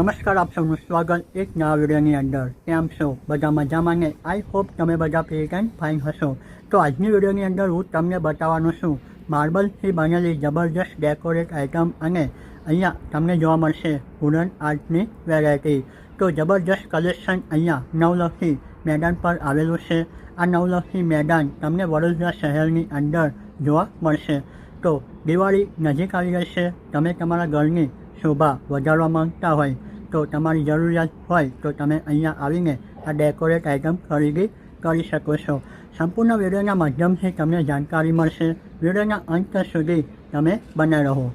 નમસ્કાર, આપ સૌનું સ્વાગત એક નવા વિડીયોની અંદર. કેમ છો? બધા મજામાં ને? આઈ હોપ તમે બધા ફિટ એન્ડ ફાઇન હશો. તો આજની વિડીયોની અંદર હું તમને બતાવવાનો છું, માર્બલથી બનેલી જબરજસ્ત ડેકોરેટ આઇટમ અને અહીંયા તમને જોવા મળશે વુડન આર્ટની વેરાયટી તો જબરજસ્ત કલેક્શન અહીંયા નવલખી મેદાન પર આવેલું છે. આ નવલખી મેદાન તમને વડોદરા શહેરની અંદર જોવા મળશે. તો દિવાળી નજીક આવી ગઈ છે. તમે તમારા ઘરની શોભા વધારવા માંગતા હોય તો તમારી જરૂરિયાત હોય તો તમે અહીંયા આવીને આ ડેકોરેટ આઇટમ ખરીદી કરી શકો છો. સંપૂર્ણ વિડીયોના માધ્યમથી તમને જાણકારી મળશે. વિડીયોના અંત સુધી તમે બને રહો.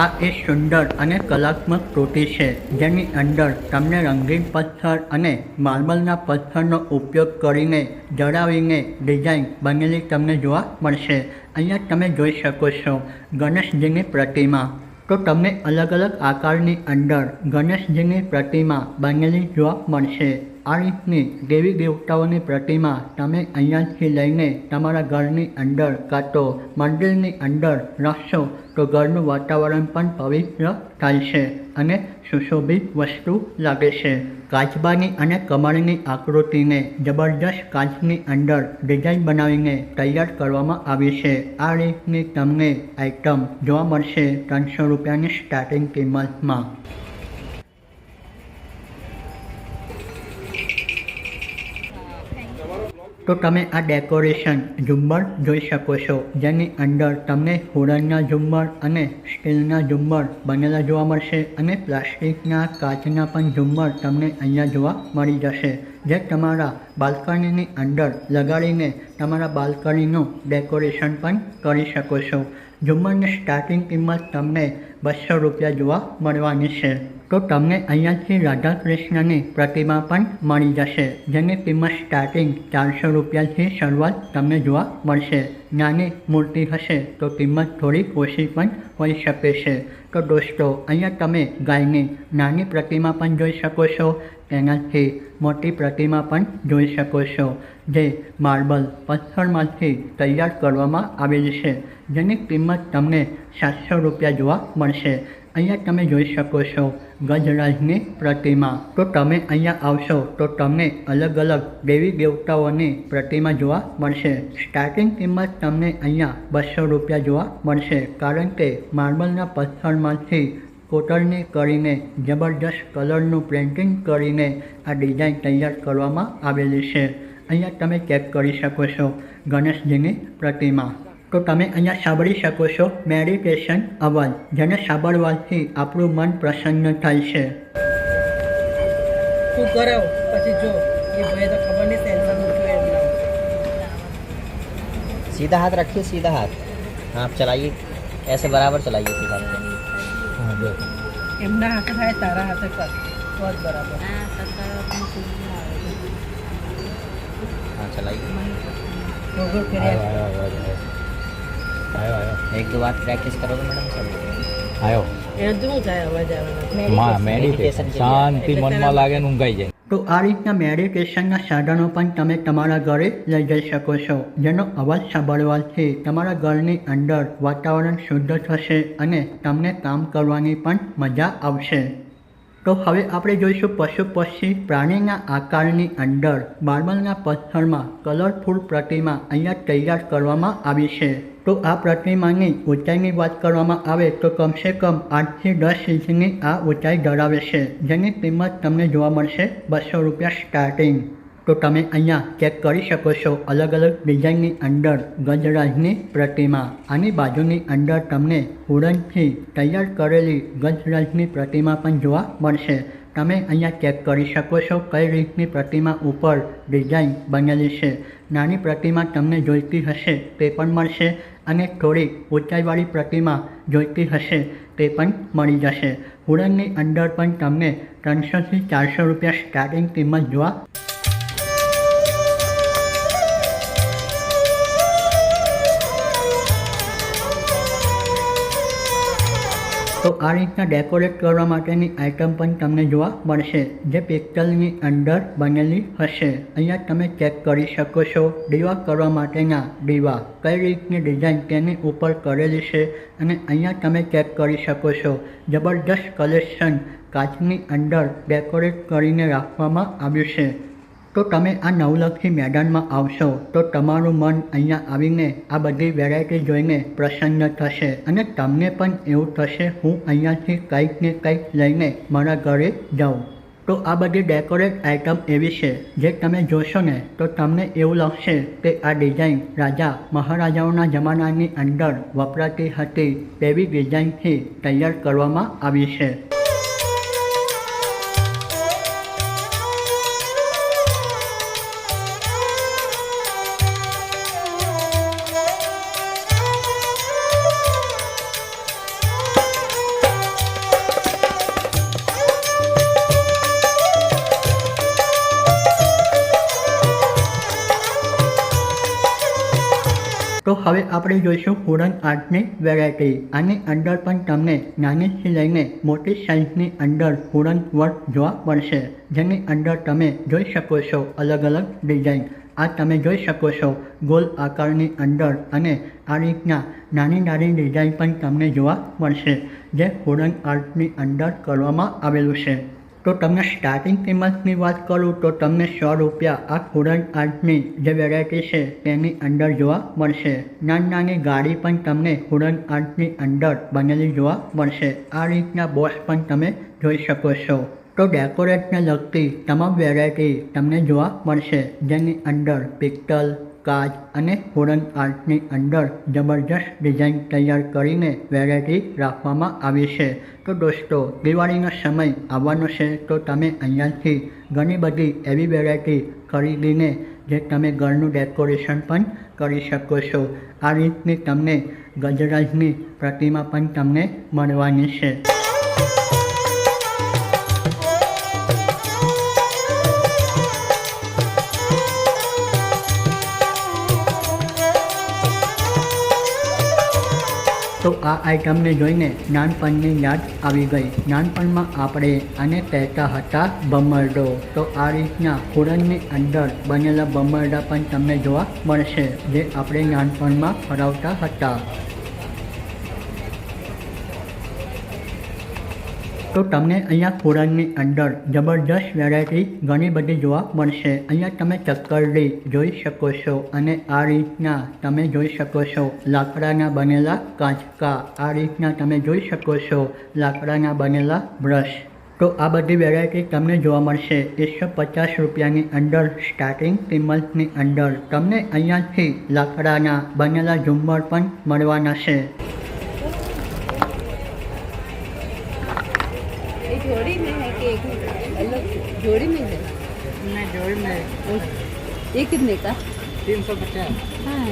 આ એક સુંદર અને કલાત્મક કૃતિ છે, જેની અંદર તમને રંગીન પથ્થર અને માર્બલના પથ્થરનો ઉપયોગ કરીને જડાવીને ડિઝાઇન બનેલી તમને જોવા મળશે. અહીંયા તમે જોઈ શકો છો ગણેશજીની પ્રતિમા. તો તમને અલગ અલગ આકારની અંદર ગણેશજીની પ્રતિમા બનેલી જોવા મળશે. આ રીતની દેવી દેવતાઓની પ્રતિમા તમે અહીંયાથી લઈને તમારા ઘરની અંદર કાં તો મંદિરની અંદર રાખશો તો ઘરનું વાતાવરણ પણ પવિત્ર થાય છે અને સુશોભિત વસ્તુ લાગે છે. કાચબાની અને કમળની આકૃતિને જબરદસ્ત કાચની અંદર ડિઝાઇન બનાવીને તૈયાર કરવામાં આવી છે. આ રીતની તમને આઇટમ જોવા મળશે ત્રણસો રૂપિયાની સ્ટાર્ટિંગ કિંમતમાં. તો તમે આ ડેકોરેશન ઝુમ્મર જોઈ શકો છો, જેની અંદર તમને હોરણના ઝુમ્મર અને સ્ટીલના ઝુમ્મર બનેલા જોવા મળશે અને પ્લાસ્ટિકના કાચના પણ ઝુમ્મર તમને અહીંયા જોવા મળી જશે. જે તમારા બાલ્કનીની અંદર લગાડીને તમારા બાલ્કનીનું ડેકોરેશન પણ કરી શકો છો. ઝુમ્મરની સ્ટાર્ટિંગ કિંમત તમને બસો રૂપિયા જોવા મળવાની છે. તો તમને અહીંયાથી રાધા કૃષ્ણની પ્રતિમા પણ મળી જશે, જેની કિંમત સ્ટાર્ટિંગ ચારસો રૂપિયાથી શરૂઆત તમને જોવા મળશે. નાની મૂર્તિ હશે તો કિંમત થોડી ઓછી પણ હોઈ શકે છે. તો દોસ્તો, અહીંયા તમે ગાયની નાની પ્રતિમા પણ જોઈ શકો છો, તેનાથી મોટી પ્રતિમા પણ જોઈ શકો છો. જે માર્બલ પથ્થરમાંથી તૈયાર કરવામાં આવેલી છે. જેની કિંમત તમને સાતસો રૂપિયા જોવા મળશે. અહીંયા તમે જોઈ શકો છો ગજરાજની પ્રતિમા. તો તમે અહીંયા આવશો તો તમને અલગ અલગ દેવી દેવતાઓની પ્રતિમા જોવા મળશે. સ્ટાર્ટિંગ કિંમત તમને અહીંયા બસો રૂપિયા જોવા મળશે. કારણ કે માર્બલના પથ્થરમાંથી કોતરણી કરીને, જબરજસ્ત કલરનું પ્રિન્ટિંગ કરીને આ ડિઝાઇન તૈયાર કરવામાં આવેલી છે. અહીંયા તમે ચેક કરી શકો છો ગણેશજીની પ્રતિમા તો તમે અહીંયા સાંભળી શકો છો મેડિટેશન અવાજ જેને સાંભળવાથી આપણું મન પ્રસન્ન થાય છે તું કરાવ પછી જો એ ભાઈ તો ખબર નહીં સેન્સર મૂક્યું એમના सीधा हाथ रखिए सीधा हाथ हाँ आप चलाइए ऐसे बराबर चलाइए सीधा એમના હાથે થાય તારા હાથે કર તો જ હા ચલાવી આવ્યો આવ્યો વાત પ્રેક્ટિસ કરો મેડમ આવ્યો તો આ રીતના મેડિટેશનના સાધનો પણ તમે તમારા ઘરે લઈ જઈ શકો છો. જેનો અવાજ સાંભળવાથી તમારા ઘરની અંદર વાતાવરણ શુદ્ધ થશે અને તમને કામ કરવાની પણ મજા આવશે. તો હવે આપણે જોઈશું પશુ પક્ષી પ્રાણીના આકારની અંદર માર્બલના પથ્થરમાં કલરફુલ પ્રતિમા અહીંયા તૈયાર કરવામાં આવી છે. તો આ પ્રતિમાની ઊંચાઈની વાત કરવામાં આવે તો કમસે કમ આઠથી દસ ઇંચની આ ઊંચાઈ ધરાવે છે. જેની કિંમત તમને જોવા મળશે બસો રૂપિયા સ્ટાર્ટિંગ તો તમે અહીંયા ચેક કરી શકો છો અલગ અલગ ડિઝાઇનની અંદર ગજરાજની પ્રતિમા. આની બાજુની અંદર તમને ઉડનથી તૈયાર કરેલી ગજરાજની પ્રતિમા પણ જોવા મળશે. તમે અહીંયા ચેક કરી શકો છો કઈ રીતની પ્રતિમા ઉપર ડિઝાઇન બનેલી છે. નાની પ્રતિમા તમને જોઈતી હશે તે પણ મળશે અને થોડી ઊંચાઈવાળી પ્રતિમા જોઈતી હશે તે પણ મળી જશે. હુડનની અંદર પણ તમને ત્રણસોથી ચારસો રૂપિયા સ્ટાર્ટિંગ કિંમત જોવા તો આ રીતના ડેકોરેટ કરવા માટેની આઇટમ પણ તમને જોવા મળશે, જે પિક્ચરની અંદર બનેલી હશે. અહીંયા તમે ચેક કરી શકો છો, દીવા કરવા માટેના દીવા કઈ રીતની ડિઝાઇન તેની ઉપર કરેલી છે અને અહીંયા તમે ચેક કરી શકો છો, જબરજસ્ત કલેક્શન કાચની અંદર ડેકોરેટ કરીને રાખવામાં આવ્યું છે. તો તમે આ નવલખી મેદાનમાં આવશો, તો તમારું મન અહીંયા આવીને આ બધી વેરાયટી જોઈને પ્રસન્ન થશે અને તમને પણ એવું થશે, હું અહીંયાથી કંઈક ને કંઈક લઈને મારા ઘરે જાઉં. તો આ બધી ડેકોરેટ આઇટમ એવી છે, જે તમે જોશો ને, તો તમને એવું લાગશે કે આ ડિઝાઇન રાજા મહારાજાઓના જમાનાની અંદર વપરાતી હતી તેવી ડિઝાઇનથી તૈયાર કરવામાં આવી છે. હવે આપણે જોઈશું હુડન આર્ટની વેરાયટી. આની અંદર પણ તમને નાનીથી લઈને મોટી સાઇઝની અંદર હુડન વર્ક જોવા મળશે, જેની અંદર તમે જોઈ શકો છો અલગ અલગ ડિઝાઇન. આ તમે જોઈ શકો છો ગોલ આકારની અંદર અને આ રીતના નાની નાની ડિઝાઇન પણ તમને જોવા મળશે, જે હુડન આર્ટની અંદર કરવામાં આવેલું છે. તો તમને સ્ટાર્ટિંગ કિંમતની વાત કરું તો તમને સો રૂપિયા આ કુરન આર્ટની જે વેરાયટી છે તેની અંદર જોવા મળશે. નાની નાની ગાડી પણ તમને કુરન આર્ટની અંદર બનેલી જોવા મળશે. આ રીતના બોસ પણ તમે જોઈ શકો છો. તો ડેકોરેટને લગતી તમામ વેરાયટી તમને જોવા મળશે. જેની અંદર પિક્ટલ કાચ અને હુડન આર્ટની અંદર જબરજસ્ત ડિઝાઇન તૈયાર કરીને વેરાયટી રાખવામાં આવી છે. તો દોસ્તો, દિવાળીનો સમય આવવાનો છે, તો તમે અહીંયાથી ઘણી બધી એવી વેરાયટી ખરીદીને જે તમે ઘરનું ડેકોરેશન પણ કરી શકો છો. આ રીતની તમને ગજરાજની પ્રતિમા પણ તમને મળવાની છે. તો આ આઇટમને જોઈને નાનપણની યાદ આવી ગઈ. નાનપણમાં આપણે આને કહેતા હતા બમરડો. તો આ રીતના હુરણની અંદર બનેલા બમરડા પણ તમને જોવા મળશે, જે આપણે નાનપણમાં ફરાવતા હતા. તો તમને અહીંયા ખોરાકની અંદર જબરજસ્ત વેરાયટી ઘણી બધી જોવા મળશે. અહીંયા તમે ચક્કરડી જોઈ શકો છો અને આ રીતના તમે જોઈ શકો છો લાકડાના બનેલા કાંચકા. આ રીતના તમે જોઈ શકો છો લાકડાના બનેલા બ્રશ તો આ બધી વેરાયટી તમને જોવા મળશે. એકસો પચાસ રૂપિયાની અંદર સ્ટાર્ટિંગ કિંમતની અંદર તમને અહીંયાથી લાકડાના બનેલા ઝુમ્મર પણ મળવાના છે. जोड़ी में है कि एक अलग जोड़ी में है मैं जोड़ में ये कितने का तीन सौ पचास हाँ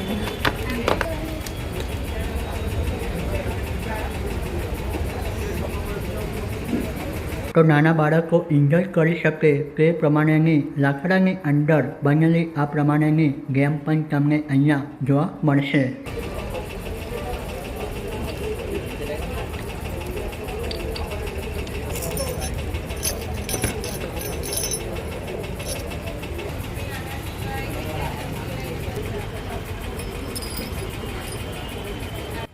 તો નાના બાળકો એન્જોય કરી શકે તે પ્રમાણેની લાકડાની અંદર બનેલી આ પ્રમાણેની ગેમ પણ તમને અહીંયા જોવા મળશે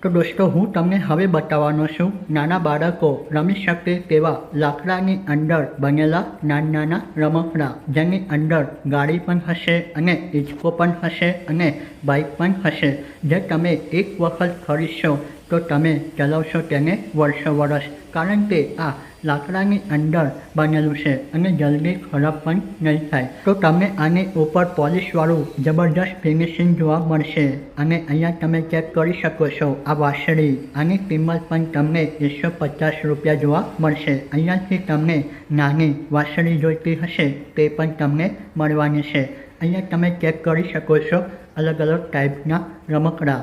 તો દોસ્તો, હું તમને હવે બતાવવાનો છું, નાના બાળકો રમી શકે તેવા લાકડાની અંદર બનેલા નાના નાના રમકડા, જેની અંદર ગાડી પણ હશે અને હિંચકો પણ હશે અને બાઇક પણ હશે, જે તમે એક વખત ખરીદશો તો તમે ચલાવશો તેને વર્ષો વર્ષ કારણ કે આ લાકડાની અંદર બનેલું છે અને જલ્દી ખરાબ પણ નહીં થાય. તો તમને આની ઉપર પોલિશવાળું જબરજસ્ત ફિનિશિંગ જોવા મળશે અને અહીંયા તમે ચેક કરી શકો છો, આ વાસળી આની કિંમત પણ તમને એકસો પચાસ રૂપિયા જોવા મળશે. અહીંયાથી તમને નાની વાસળી જોઈતી હશે, તે પણ તમને મળવાની છે. અહીંયા તમે ચેક કરી શકો છો અલગ અલગ ટાઈપના રમકડા.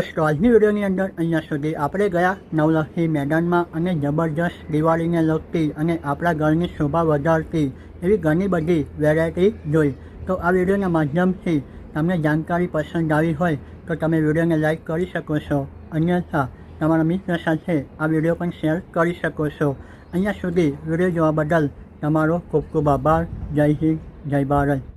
તો દોસ્તો વિડીયોની અંદર અહીંયા સુધી આપણે ગયા નવલખી મેદાનમાં અને જબરજસ્ત દિવાળીને લગતી અને આપણા ઘરની શોભા વધારતી એવી ઘણી બધી વેરાયટી જોઈ. તો આ વિડીયોના માધ્યમથી તમને જાણકારી પસંદ આવી હોય તો તમે વિડીયોને લાઇક કરી શકો છો. અન્યથા, તમારા મિત્ર સાથે આ વીડિયો પણ શેર કરી શકો છો. અહીંયા સુધી વીડિયો જોવા બદલ તમારો ખૂબ ખૂબ આભાર. જય હિન્દ, જય ભારત.